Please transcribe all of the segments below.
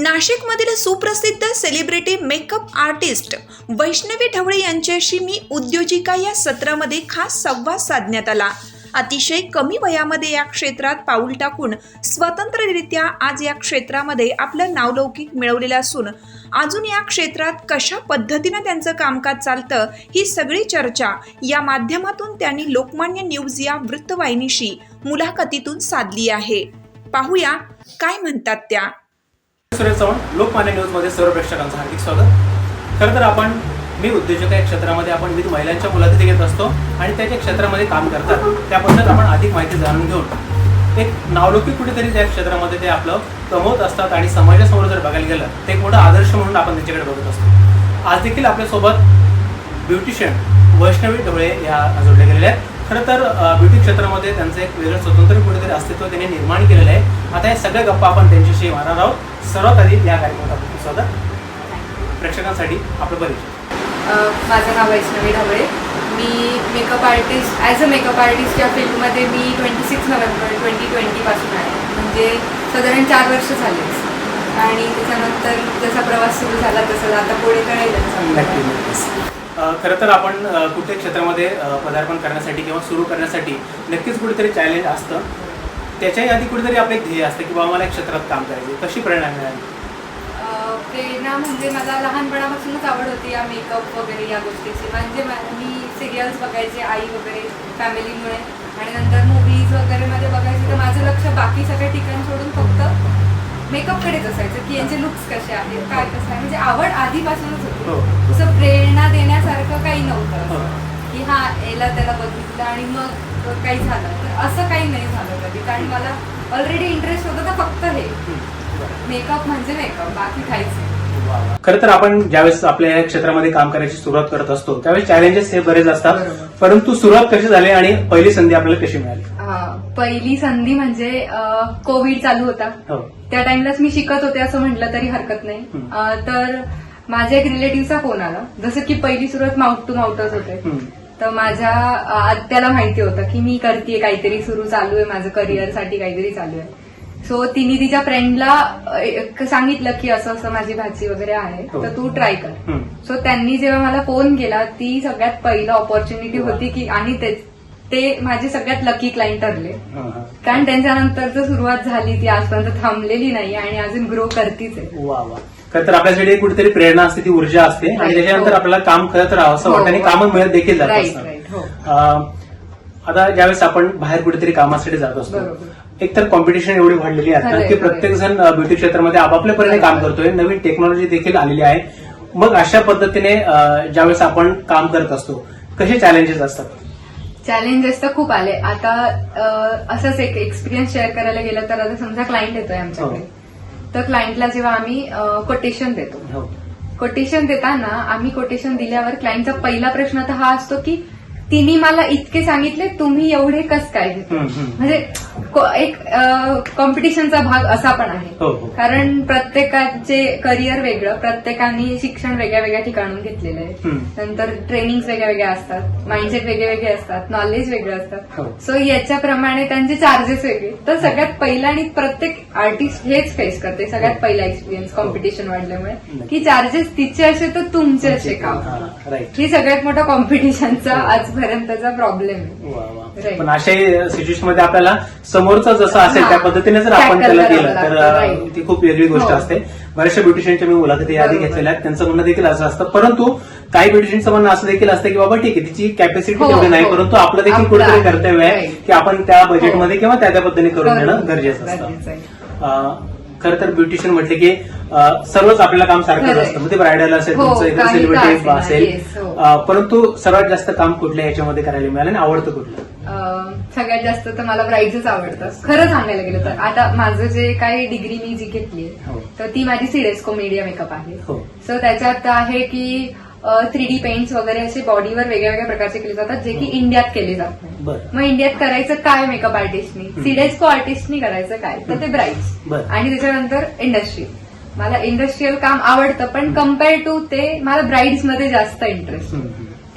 नाशिकमधील सुप्रसिद्ध celebrity makeup artist Vaishnavi Dhawale यांच्याशी मी उद्योजिका या सत्रामध्ये खास संवाद साधण्यात आला. अतिशय कमी वयामध्ये या क्षेत्रात पाऊल टाकून स्वतंत्ररित्या आज या क्षेत्रामध्ये आपलं नावलौकिक मिळवलेलं असून अजून या क्षेत्रात कशा पद्धतीनं त्यांचं कामकाज चालतं ही सगळी चर्चा या माध्यमातून त्यांनी लोकमान्य न्यूज या वृत्तवाहिनीशी मुलाखतीतून साधली आहे. पाहूया काय म्हणतात त्या? सुरेश चव्हाण लोकमान्य न्यूजमध्ये सर्व प्रेक्षकांचं हार्दिक स्वागत. खरं तर आपण मी उद्योजक या क्षेत्रामध्ये आपण विविध महिलांच्या मुलाखती घेत असतो आणि त्या ज्या क्षेत्रामध्ये काम करतात त्याबद्दल आपण अधिक माहिती जाणून घेऊन. एक नावलौकिक कुठेतरी त्या क्षेत्रामध्ये ते आपलं कमवत असतात आणि समाजासमोर जर बघायला गेलं ते एक मोठा आदर्श म्हणून आपण त्यांच्याकडे बघत असतो. आज देखील आपल्यासोबत ब्युटिशियन वैष्णवी ढवळे या जोडल्या गेलेल्या आहेत. खरं तर ब्युटी क्षेत्रामध्ये त्यांचं एक वेगळं स्वतंत्र कुठेतरी अस्तित्व त्यांनी निर्माण केलेलं आहे. आता या सगळ्या गप्पा आपण त्यांच्याशी मारणार आहोत. सर्वात आधी या कार्यक्रमात आपलं स्वागत. प्रेक्षकांसाठी आपलं परिचय माझं नाव वैष्णवी ढवळे. मी makeup artist as a makeup artist या फील्डमध्ये मी ट्वेंटी सिक्स नोव्हेंबर ट्वेंटी ट्वेंटीपासून आहे. म्हणजे साधारण चार वर्ष झालेच आणि त्याच्यानंतर जसा प्रवास सुरू झाला तसं आता पुढे कळेलच. खरं तर आपण कुठे क्षेत्रामध्ये पदार्पण करण्यासाठी किंवा सुरू करण्यासाठी नक्कीच कुठेतरी चॅलेंज असतं. त्याच्याही आधी कुठेतरी आपलं एक ध्येय असतं की बाबा मला एक क्षेत्रात काम करायचं कशी प्रेरणा मिळाली? प्रेरणा म्हणजे मला लहानपणापासूनच आवड होती या मेकअप वगैरे या गोष्टीची. म्हणजे मी सिरियल्स बघायचे आई वगैरे फॅमिलीमुळे आणि नंतर मूवीज वगैरेमध्ये बघायचे तर माझं लक्ष बाकी सगळ्या ठिकाण सोडून फक्त मेकअपकडेच असायचं की यांचे लुक्स कसे आहेत काय कसं आहे. म्हणजे आवड आधीपासून तसं प्रेरणा देण्यासारखं काही नव्हतं हो. की हा याला त्याला बघितलं आणि मग काही झालं. तर असं काही नाही झालं कधी. कारण मला ऑलरेडी इंटरेस्ट होता तर फक्त हे. मेकअप म्हणजे मेकअप बाकी काहीच खरं तर आपण ज्यावेळेस आपल्या या क्षेत्रामध्ये काम करायची सुरुवात करत असतो त्यावेळेस चॅलेंजेस हे बरेच असतात. परंतु सुरुवात कशी झाली आणि पहिली संधी आपल्याला कशी मिळाली? पहिली संधी म्हणजे कोविड चालू होता. हो. त्या टाइमलाच मी शिकत होते असं म्हटलं तरी हरकत नाही. तर माझ्या एक रिलेटिव्हचा फोन आला जसं की पहिली सुरुवात माउट टू माउटच होते. तर माझ्या आत्याला माहिती होतं की मी करते काहीतरी सुरू चालू आहे माझं करिअरसाठी काहीतरी चालू आहे सो तिने तिच्या फ्रेंडला सांगितलं की असं असं माझी भाजी वगैरे आहे हो. तर तू ट्राय कर. सो त्यांनी जेव्हा मला फोन केला ती सगळ्यात पहिलं ऑपॉर्च्युनिटी. होती की आणि ते माझे सगळ्यात लकी क्लायंट ठरले. कारण त्यांच्यानंतर सुरुवात झाली ती आजपर्यंत थांबलेली नाही आणि अजून ग्रो करतीच आहे खरं तर आपल्यासाठी कुठेतरी प्रेरणा असते ती ऊर्जा असते आणि. त्याच्यानंतर हो. आपल्याला काम करत राहावं असं हो. वाटतं आणि कामं मिळत देखील जात असतात हो आता ज्यावेळेस आपण बाहेर कुठेतरी कामासाठी जात असतो बरोबर. एकतर कॉम्पिटिशन एवढी वाढलेली आहे की. प्रत्येक जण ब्युटी क्षेत्रामध्ये आपापल्या परीने काम करतोय नवीन टेक्नॉलॉजी देखील आलेली आहे मग अशा पद्धतीने ज्यावेळेस आपण काम करत असतो कसे चॅलेंजेस असतात चॅलेंजेस तर खूप आले आता असंच एक एक्सपिरियन्स शेअर करायला गेलं तर आता समजा क्लायंट येतोय आमच्याकडे तर क्लायंटला जेव्हा आम्ही कोटेशन देतो. हो. कोटेशन देताना आम्ही कोटेशन दिल्यावर क्लायंटचा पहिला प्रश्न तर हा असतो की तिने मला इतके सांगितले तुम्ही एवढे कस काय. म्हणजे एक कॉम्पिटिशनचा भाग असा पण आहे. हो हो. कारण प्रत्येकाचे करिअर वेगळं प्रत्येकाने शिक्षण वेगळ्या वेगळ्या ठिकाणून घेतलेलं आहे. नंतर ट्रेनिंग वेगळ्या वेगळ्या असतात माइंडसेट वेगळे वेगळे असतात नॉलेज वेगळं हो. असतात सो याच्याप्रमाणे त्यांचे चार्जेस वेगळे. तर सगळ्यात पहिला आणि प्रत्येक आर्टिस्ट हेच फेस करते सगळ्यात पहिला एक्सपिरियन्स कॉम्पिटिशन वाढल्यामुळे. की चार्जेस तिचे असे तर तुमचे असे का ही सगळ्यात मोठा कॉम्पिटिशनचा आजपर्यंतचा प्रॉब्लेम आहे. पण अशाही सिच्युएशनमध्ये आपल्याला समोरचं जसं असेल. त्या पद्धतीने जर आपण त्याला केलं तर. ती खूप वेगळी गोष्ट हो. असते बऱ्याचशा ब्युटिशियनच्या मी मुलाखती आधी. घेतलेल्या आहेत त्यांचं म्हणणं देखील असं असतं परंतु काही ब्युटिशियनचं म्हणणं असं देखील असतं की बाबा ठीक आहे तिची कॅपॅसिटी हो, तेवढी नाही हो. परंतु आपलं देखील कुठेतरी. कर्तव्य आहे. की आपण त्या बजेटमध्ये किंवा त्या त्या पद्धतीने करून. देणं गरजेचं. असतं खरं तर ब्युटिशियन म्हटले की सर्वच आपल्याला काम सारखंच. असतं मग ते ब्रायडल असेल हो, तुमचं सेलिब्रिटी असेल हो. परंतु सर्वात जास्त काम कुठल्या याच्यामध्ये करायला मिळालं आणि आवडतं कुठलं सगळ्यात जास्त तर मला ब्राईडच आवडतं खरं सांगायला गेलं तर आता माझं जे काही डिग्री मी जी घेतली हो. तर ती माझी सिडेस्को मीडिया मेकअप आहे. सो त्याच्यात आहे की थ्री डी पेंट्स वगैरे असे बॉडीवर वेगळ्या वेगळ्या प्रकारचे केले जातात जे की इंडियात केले जात नाही. बरं. मग इंडियात करायचं काय मेकअप आर्टिस्टनी सिडेस्को आर्टिस्टनी करायचं काय? तर ते ब्राईड्स बरं. आणि त्याच्यानंतर इंडस्ट्री मला इंडस्ट्रीयल काम आवडतं पण कंपेअर टू ते मला ब्राईड्समध्ये जास्त इंटरेस्ट.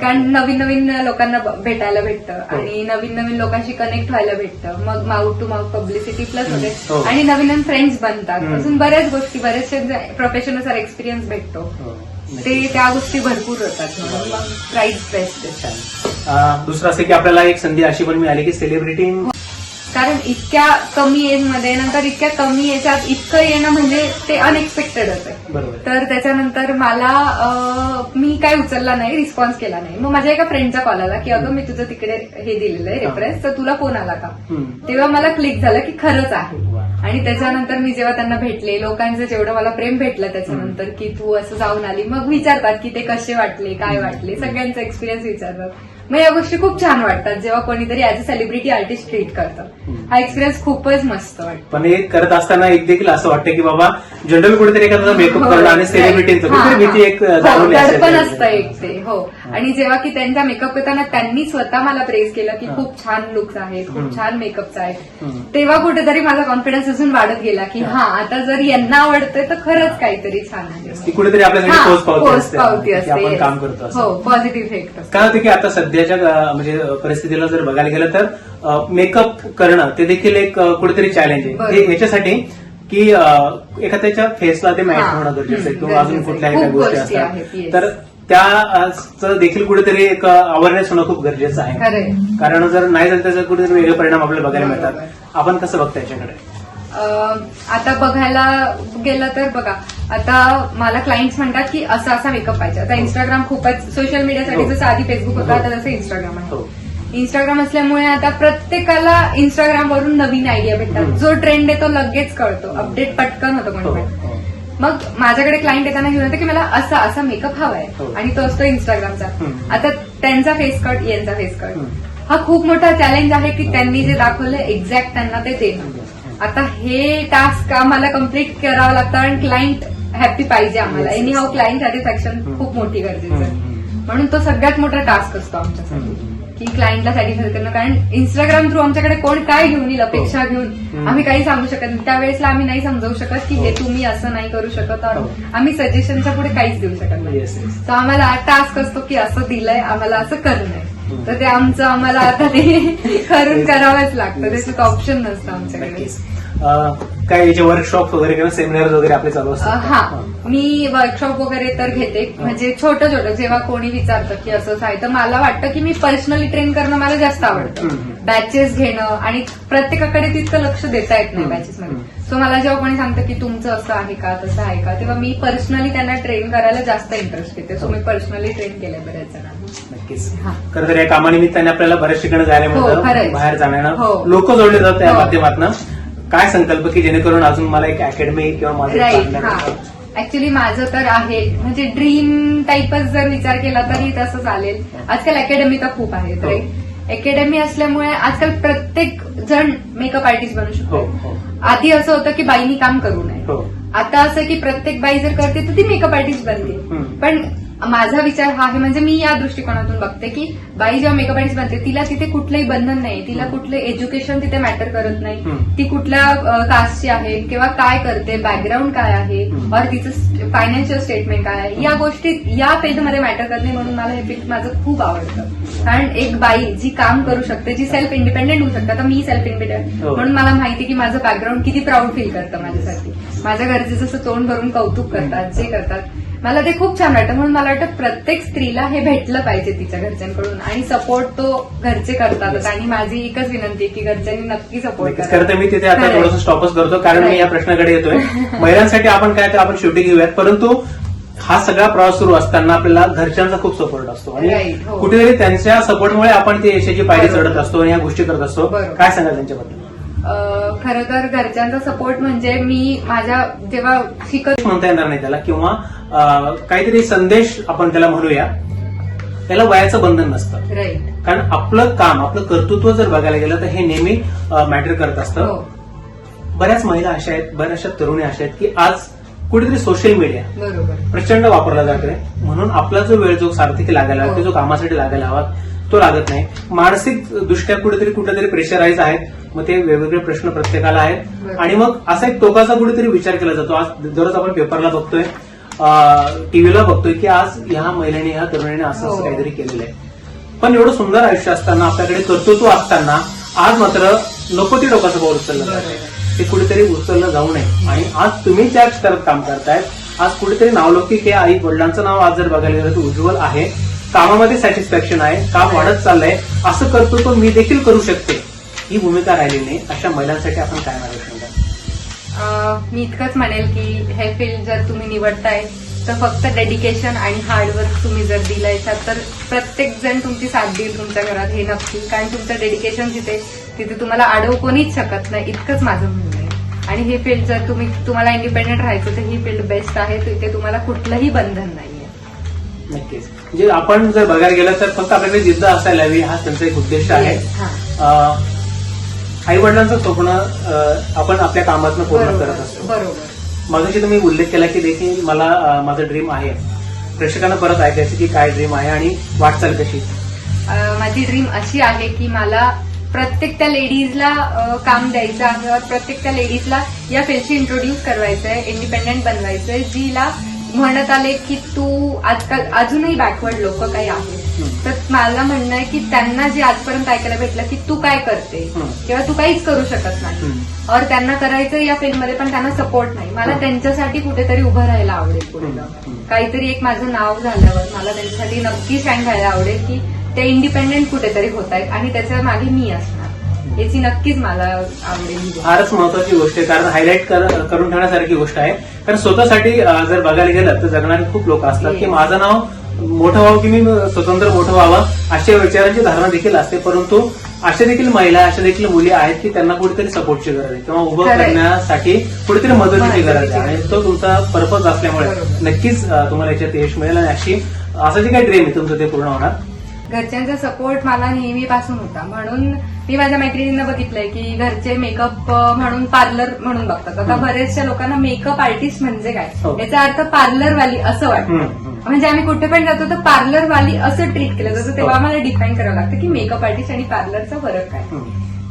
कारण नवीन नवीन लोकांना ब- भेटायला भेटतं. आणि नवीन नवीन लोकांशी कनेक्ट व्हायला भेटतं. मग mouth to mouth publicity plus होते हो. आणि नवीन नवीन फ्रेंड्स बनतात. हम्म. अजून बऱ्याच गोष्टी बरेचसे प्रोफेशनल एक्सपिरियन्स भेटतो. हो, म्हणजे ते त्या गोष्टी भरपूर होतात म्हणून मग प्राईज बेस्ट छान. दुसरं असं की आपल्याला एक संधी अशी पण मिळाली की सेलिब्रिटी कारण इतक्या कमी एजमध्ये नंतर इतक्या कमी याच्यात इतकं येणं म्हणजे ते अनएक्सपेक्टेडच आहे बरोबर. तर त्याच्यानंतर मला मी काय उचलला नाही रिस्पॉन्स केला नाही. मग माझ्या एका फ्रेंडचा कॉल आला की अगं मी तुझं तिकडे हे दिलेलं आहे. रेफरन्स तर तुला फोन आला का. तेव्हा मला क्लिक झालं की खरंच आहे. आणि त्याच्यानंतर मी जेव्हा त्यांना भेटले लोकांचं जेवढं मला प्रेम भेटलं त्याच्यानंतर की तू असं जाऊन आली मग विचारतात की ते कसे वाटले काय वाटले सगळ्यांचा एक्सपिरियन्स विचारतात. मग या गोष्टी खूप छान वाटतात जेव्हा कोणीतरी as a celebrity artist treat करतं. हा एक्सपिरियन्स खूपच मस्त वाटतो पण हे करत असताना एक देखील असं वाटतं की बाबा जनरल कुठेतरी एखादा मेकअप हो, करणं आणि right. सेलिब्रिटीचं हा, कुठेतरी हा. भीती एक हो, जाणवली असेल दडपण त्याच्यामध्ये. असतं एक ते हो आणि जेव्हा की त्यांचा मेकअप करताना त्यांनी स्वतः मला प्रेस केलं की. खूप छान लुक्स आहेत. खूप छान मेकअपचा आहे हम्म. तेव्हा कुठेतरी माझा कॉन्फिडन्स अजून वाढत गेला की हा. आता जर यांना आवडतंय तर खरंच काहीतरी छान ती आहे कुठेतरी आपल्यासाठी हा, पोच पावती असते की आपण. काम करतो असं. हो पॉझिटिव्ह इफेक्ट असतो काय होतं की आता सध्याच्या म्हणजे परिस्थितीला जर बघायला गेलं तर मेकअप करणं ते देखील एक कुठेतरी चॅलेंज आहे याच्यासाठी की एखाद्याच्या फेसला ते मॅच. होणं गरजेचं आहे किंवा अजून. कुठल्याही काही गोष्टी असतात. तर त्याचं देखील कुठेतरी एक अवेअरनेस होणं खूप गरजेचं आहे कारण जर नाही झालं त्याचा कुठेतरी वेगळे परिणाम आपल्याला बघायला. मिळतात आपण कसं बघता याच्याकडे आता बघायला गेलं तर बघा आता मला क्लायंट्स म्हणतात की असा असा मेकअप पाहिजे आता इंस्टाग्राम खूपच सोशल मीडियासाठी हो. जसं आधी फेसबुक होता हो. आता तसं इंस्टाग्राम आहे हो इंस्टाग्राम असल्यामुळे आता प्रत्येकाला इंस्टाग्राम वरून नवीन आयडिया भेटतात. जो ट्रेंड आहे तो लगेच कळतो अपडेट पटकन होतो हो, हो. मग माझ्याकडे क्लायंट येताना घेऊन येतं की मला असा असा मेकअप हवाय हो. आणि तो असतो इंस्टाग्रामचा. आता त्यांचा फेस कट यांचा फेस कट. हा खूप मोठा चॅलेंज आहे की त्यांनी जे दाखवलं एक्झॅक्ट त्यांना ते देणं आता हे टास्क आम्हाला कंप्लीट करावं लागतं आणि क्लायंट हॅपी पाहिजे आम्हाला. Anyhow client satisfaction. खूप मोठी गरजेचं आहे. म्हणून तो सगळ्यात मोठा टास्क असतो आमच्यासाठी. की क्लायंटला सॅटिस्फाय करणं कारण इंस्टाग्राम थ्रू आमच्याकडे कोण काय घेऊन येईल अपेक्षा घेऊन हो. आम्ही काही सांगू शकत नाही त्यावेळेसला आम्ही नाही समजावू शकत की हे हो. तुम्ही असं नाही करू शकत हो. आम्ही सजेशनच्या पुढे काहीच देऊ शकत नाही. तर आम्हाला टास्क असतो की असं दिलंय आम्हाला असं करणं. तर ते आमचं आम्हाला आता ते करून. करावंच लागतं. त्याच्यात ऑप्शन नसतं आमच्याकडे काय याचे वर्कशॉप वगैरे किंवा सेमिनार वगैरे आपले चालू असतात हा मी वर्कशॉप वगैरे तर घेते म्हणजे छोटं छोटं जेव्हा कोणी विचारतं की असंच आहे तर मला वाटतं की मी पर्सनली ट्रेन करणं मला जास्त आवडतं. बॅचेस घेणं आणि प्रत्येकाकडे तितकं लक्ष देता येत नाही. बॅचेस मध्ये. सो मला जेव्हा कोणी सांगतं की तुमचं असं आहे का तसं आहे का तेव्हा मी पर्सनली त्यांना ट्रेन करायला जास्त इंटरेस्ट घेते सो मी पर्सनली ट्रेन केलंय बऱ्याच जणांना नक्कीच हा. खरं तर या कामानिमित्ताने आपल्याला बऱ्याच ठिकाणी जायला हो, मिळतं. बाहेर जाण्यानं हो. लोक जोडले जातात त्या हो. माध्यमातून काय संकल्प की जेणेकरून अजून मला एक अकॅडमी किंवा माझं राईट हा. ऍक्च्युली माझं तर आहे. म्हणजे ड्रीम टाईपच जर विचार केला तरी तसं चालेल. आजकाल अकॅडमी तर खूप आहेत हो. राईट अकॅडमी असल्यामुळे आजकाल प्रत्येक जण मेकअप आर्टिस्ट बनू हो शकतो. हो आधी असं होतं की बाईनी काम करू नये. हो. आता असं की प्रत्येक बाई जर करते तर ती मेकअप आर्टिस्ट बनते. हम्म. पण माझा विचार हा आहे म्हणजे मी या दृष्टिकोनातून बघते की बाई जेव्हा मेकअप आर्टिस्ट बनते तिला तिथे कुठलंही बंधन नाही तिला कुठलं एज्युकेशन तिथे मॅटर करत नाही. ती कुठल्या कास्टची आहे किंवा काय करते बॅकग्राऊंड काय आहे. और तिचं फायनान्शियल स्टेटमेंट काय आहे या गोष्टी या फील्डमध्ये मॅटर करते म्हणून मला हे फील्ड माझं खूप आवडतं कारण एक बाई जी काम करू शकते जी सेल्फ इंडिपेंडेंट होऊ शकते मी सेल्फ इंडिपेंडेंट हो. म्हणून मला माहिती की माझं बॅकग्राऊंड किती प्राऊड फील करतं माझ्यासाठी माझ्या घरचे जसं तोंड भरून कौतुक करतात जे करतात मला ते खूप छान वाटतं. म्हणून मला वाटतं प्रत्येक स्त्रीला हे भेटलं पाहिजे तिच्या घरच्यांकडून. आणि सपोर्ट तो घरचे करतातच आणि माझी एकच विनंती आहे की घरच्यांनी नक्की सपोर्ट खरं तर मी तिथे आता. थोडंसं स्टॉपच करतो कारण मी. या प्रश्नाकडे येतोय. महिलांसाठी आपण काय तर आपण शेवटी घेऊयात. परंतु हा सगळा प्रवास सुरू असताना आपल्याला घरच्यांचा खूप सपोर्ट असतो. आणि हो. कुठेतरी त्यांच्या सपोर्टमुळे आपण ती यशाची पायरी. चढत असतो आणि या गोष्टी करत असतो. काय सांगाल त्यांच्याबद्दल? खरं तर घरच्यांचा सपोर्ट म्हणजे मी माझ्या जेव्हा शिकत म्हणता येणार नाही त्याला किंवा काहीतरी संदेश आपण त्याला म्हणूया. त्याला वयाचं बंधन नसतं. राईट कारण आपलं काम आपलं कर्तृत्व जर बघायला गेलं तर हे नेहमी मॅटर करत असतं. हो. बऱ्याच महिला अशा आहेत बऱ्याचशा तरुणी अशा आहेत की आज कुठेतरी सोशल मीडिया बरोबर. प्रचंड वापरला जातोय. म्हणून आपला जो वेळ जो सार्थकी लागायला हवा हो. जो कामासाठी लागायला हवा तो लागत नाही. मानसिक दृष्ट्या कुठेतरी कुठेतरी प्रेशराईज आहेत. मग ते वेगवेगळे प्रश्न प्रत्येकाला आहेत. आणि मग असा एक टोकाचा कुठेतरी विचार केला जातो. आज दररोज आपण पेपरला बघतोय टीव्हीला बघतोय की आज ह्या महिलेने ह्या तरुणीने असं असं हो. काहीतरी केलेलं आहे. पण एवढं सुंदर आयुष्य असताना आपल्याकडे कर्तृत्व असताना आज मात्र नको ती डोकाचं पाऊल उचललं. ते कुठेतरी उचललं जाऊ नये. आणि आज तुम्ही त्या क्षेत्रात काम करतायत. आज कुठेतरी नावलौकिक आहे आई वडिलांचं नाव आज जर बघायला गेलं तर उज्ज्वल आहे. कामामध्ये सॅटिस्फॅक्शन आहे काम वाढत चाललंय असं करतो तो मी देखील करू शकते. ही भूमिका राहिली नाही. अशा महिलांसाठी आपण काय मार्गदर्शन मी इतकंच म्हणेल की हे फील्ड जर तुम्ही निवडताय तर फक्त डेडिकेशन आणि हार्डवर्क तुम्ही जर दिलं याच्यात तर प्रत्येक जण तुमची साथ देईल तुमच्या घरात हे नक्की. कारण तुमचं डेडिकेशन जिथे तिथे तुम्हाला अडवू कोणीच शकत नाही. इतकंच माझं म्हणणं आहे. आणि हे फील्ड जर तुम्ही तुम्हाला इंडिपेंडेंट राहायचं तर ही फील्ड बेस्ट आहे. तिथे तुम्हाला कुठलंही बंधन नाही नक्कीच. म्हणजे आपण जर बघायला गेलं तर फक्त आपल्याकडे जिद्द असायला हवी हा त्यांचा एक उद्देश आहे. आई वडिलांचं स्वप्न आपण आपल्या कामातनं पूर्ण करत असतो. बरोबर. मगाशी तुम्ही उल्लेख केला की देखील मला माझं ड्रीम आहे. प्रेक्षकांना परत ऐकायचं की काय ड्रीम आहे आणि वाटचाल कशी? माझी ड्रीम अशी आहे की मला प्रत्येक त्या लेडीजला काम द्यायचं आहे. प्रत्येक त्या लेडीजला या फील्डशी इंट्रोड्यूस करायचं आहे इंडिपेंडेंट बनवायचं आहे जिला म्हणत आले की तू आजकाल अजूनही बॅकवर्ड लोक काही आहेत. तर मला म्हणणं आहे की त्यांना जे आजपर्यंत ऐकायला भेटलं की तू काय करते. किंवा तू काहीच करू शकत नाही. और त्यांना करायचं या फील्डमध्ये पण त्यांना सपोर्ट नाही मला. त्यांच्यासाठी कुठेतरी उभं राहायला आवडेल पुढे. काहीतरी एक माझं नाव झाल्यावर मला त्यांच्यासाठी नक्की स्टँड व्हायला आवडेल की ते इंडिपेंडेंट कुठेतरी होत आहेत आणि त्याच्यामागे मी असणार याची नक्कीच मला आवडेल. फारच महत्वाची गोष्ट आहे कारण हायलाईट करून ठेवण्यासारखी गोष्ट आहे कारण स्वतःसाठी जर बघायला गेलं तर जगणारे खूप लोक असतात की. माझं नाव मोठं व्हावं की मी स्वतंत्र मोठं व्हावं अशा विचारांची धारणा देखील असते परंतु अशा देखील महिला अशा देखील मुली आहेत की त्यांना कुठेतरी सपोर्टची गरज आहे किंवा उभं. करण्यासाठी कुठेतरी मदतीची गरज आहे आणि तो तुमचा पर्पज असल्यामुळे. नक्कीच तुम्हाला याच्यात यश मिळेल आणि अशी असं जे काही ड्रीम आहे तुमचं ते पूर्ण होणार घरच्यांचा सपोर्ट मला नेहमीपासून होता म्हणून मी माझ्या मैत्रिणींना बघितलंय की घरचे मेकअप म्हणून पार्लर म्हणून बघतात आता. बरेचशा लोकांना मेकअप आर्टिस्ट म्हणजे काय हो. याचा अर्थ पार्लरवाली असं वाटतं. म्हणजे आम्ही कुठे पण जातो तर पार्लरवाली असं ट्रीट केलं जातं तेव्हा हो. आम्हाला डिफाईन करावं लागतं की मेकअप आर्टिस्ट आणि पार्लरचा फरक काय.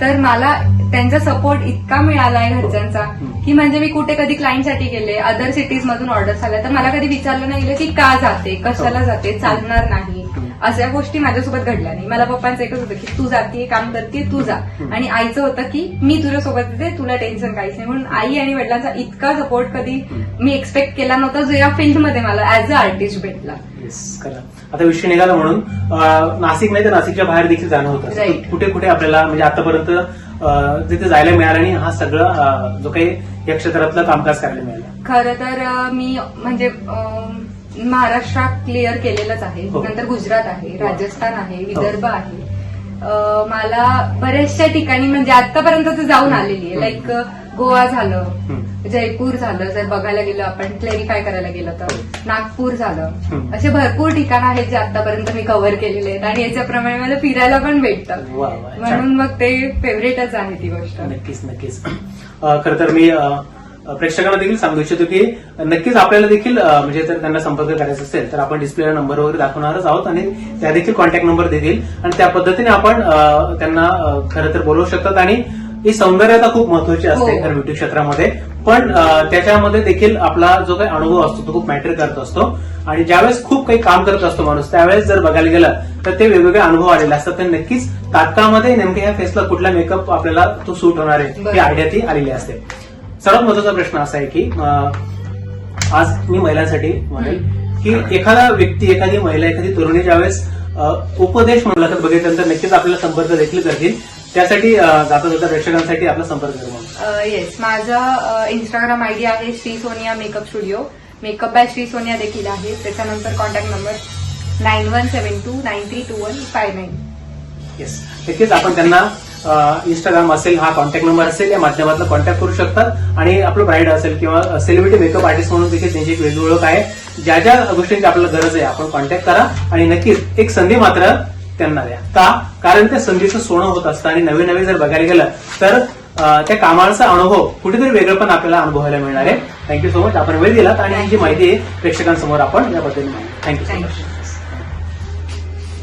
तर मला त्यांचा सपोर्ट इतका मिळालाय घरच्यांचा हं. की म्हणजे मी कुठे कधी क्लायंटसाठी गेले अदर सिटीज मधून ऑर्डर आल्या तर मला कधी विचारलं नाही गेलं की का जाते कशाला. जाते चालणार नाही. अशा गोष्टी माझ्यासोबत घडल्या नाही मला पप्पांचं एकच होतं की तू जाते काम करते तू जा. आणि आईचं होतं की मी तुझ्यासोबत येते तुला टेन्शन काहीच नाही म्हणून आई आणि वडिलांचा इतका सपोर्ट कधी. मी एक्सपेक्ट केला नव्हता जो या फील्डमध्ये मला ऍज अ आर्टिस्ट भेटला. आता विषय निघाला म्हणून नाशिक नाही तर नाशिकच्या बाहेर देखील जाणं होतं. कुठे कुठे आपल्याला म्हणजे आतापर्यंत तिथे जायला मिळालं आणि हा सगळं जो काही या क्षेत्रातलं कामकाज करायला मिळालं खरं तर मी म्हणजे महाराष्ट्रात क्लिअर केलेलंच आहे हो. नंतर गुजरात आहे हो. राजस्थान आहे विदर्भ आहे अं, मला बऱ्याचशा ठिकाणी म्हणजे आतापर्यंत तर जाऊन आलेली आहे हं. लाईक गोवा झालं हं. जयपूर झालं जर बघायला गेलं आपण क्लेरिफाय करायला गेलं तर नागपूर झालं हं. असे भरपूर ठिकाण आहेत जे आतापर्यंत मी कव्हर केलेले आहेत आणि याच्याप्रमाणे मला फिरायला पण भेटतं वा, वा, छान. म्हणून मग ते फेवरेटच आहे ती गोष्ट नक्कीच नक्कीच अं, खरं तर मी अं, प्रेक्षकांना देखील सांगू इच्छितो की नक्कीच आपल्याला देखील म्हणजे जर त्यांना संपर्क करायचा असेल तर आपण डिस्प्लेला नंबर वगैरे दाखवणारच आहोत आणि त्या देखील कॉन्टॅक्ट नंबर देतील. आणि त्या पद्धतीने आपण त्यांना खरं तर बोलवू शकतात. आणि ही सौंदर्यता खूप महत्वाची असते हो. तर ब्युटी क्षेत्रामध्ये. पण त्याच्यामध्ये देखील आपला जो काही अनुभव असतो तो खूप मॅटर करत असतो. आणि ज्यावेळेस खूप काही काम करत असतो माणूस त्यावेळेस जर बघायला गेलं तर ते वेगवेगळे अनुभव आलेले असतात. तर नक्कीच तात्काळमध्ये नेमक्या ह्या फेसला कुठला मेकअप आपल्याला तो सूट होणार आहे ही. आयडिया ती आलेली असते. सर्वात महत्त्वाचा प्रश्न असा आहे की आज मी महिलांसाठी म्हणेल की एखादा व्यक्ती एखादी महिला एखादी तरुणी ज्यावेळेस उपदेश मुलाखत बघितल्यानंतर नक्कीच आपल्याला संपर्क देखील करतील. त्यासाठी जाता जाता प्रेक्षकांसाठी आपला संपर्क कर येस माझा इंस्टाग्राम आयडी आहे Shri Sonia makeup studio makeup by Shri Sonia देखील आहे. त्याच्यानंतर contact number nine one seven two nine three two one five nine yes नक्कीच आपण त्यांना इंस्टाग्राम असेल हा कॉन्टॅक्ट नंबर असेल या माध्यमातून कॉन्टॅक्ट करू शकतात आणि आपलं ब्राईड असेल किंवा सेलिब्रिटी मेकअप आर्टिस्ट म्हणून देखील त्यांची एक वेगळी ओळख आहे. ज्या ज्या गोष्टींची आपल्याला गरज आहे आपण कॉन्टॅक्ट करा. आणि नक्कीच एक संधी मात्र त्यांना द्या. का? कारण त्या संधीचं सोनं होत असतं आणि नवीन नवीन जर बघायला गेलं तर त्या कामाचा अनुभव कुठेतरी वेगळं पण आपल्याला अनुभवायला मिळणार आहे. थँक्यू सो मच आपण वेळ दिलात आणि ही जी माहिती प्रेक्षकांसमोर आपण या पद्धतीने थँक्यू सो मच थँक्यू